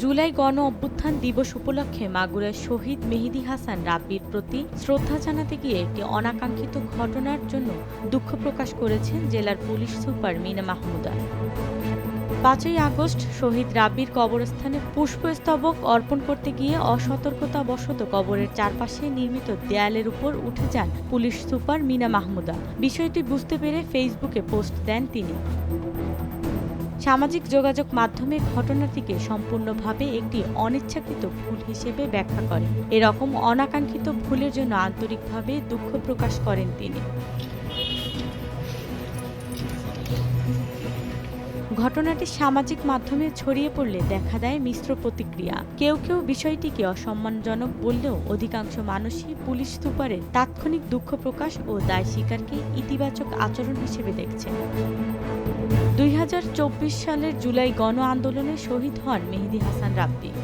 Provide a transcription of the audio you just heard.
জুলাই গণ অভ্যুত্থান দিবস উপলক্ষে মাগুরার শহীদ মেহেদি হাসান রাব্বির প্রতি শ্রদ্ধা জানাতে গিয়ে একটি অনাকাঙ্ক্ষিত ঘটনার জন্য দুঃখ প্রকাশ করেছেন জেলার পুলিশ সুপার মিনা মাহমুদা। পাঁচই আগস্ট শহীদ রাব্বির কবরস্থানে পুষ্পস্তবক অর্পণ করতে গিয়ে অসতর্কতাবশত কবরের চারপাশে নির্মিত দেয়ালের উপর উঠে যান পুলিশ সুপার মিনা মাহমুদা। বিষয়টি বুঝতে পেরে ফেসবুকে পোস্ট দেন তিনি। সামাজিক যোগাযোগ মাধ্যমে ঘটনাটিকে সম্পূর্ণভাবে একটি অনিচ্ছাকৃত ভুল হিসেবে ব্যাখ্যা করেন। এরকম অনাকাঙ্ক্ষিত ভুলের জন্য আন্তরিকভাবে দুঃখ প্রকাশ করেন তিনি। ঘটনাটি সামাজিক মাধ্যমে ছড়িয়ে পড়লে দেখা দেয় মিশ্র প্রতিক্রিয়া। কেউ কেউ বিষয়টিকে অসম্মানজনক বললেও অধিকাংশ মানুষই পুলিশ সুপারের তাৎক্ষণিক দুঃখ প্রকাশ ও দায় স্বীকারকে ইতিবাচক আচরণ হিসেবে দেখছেন। দুই হাজার চব্বিশ সালের জুলাই গণ আন্দোলনে শহীদ হন মেহেদি হাসান রাব্বি।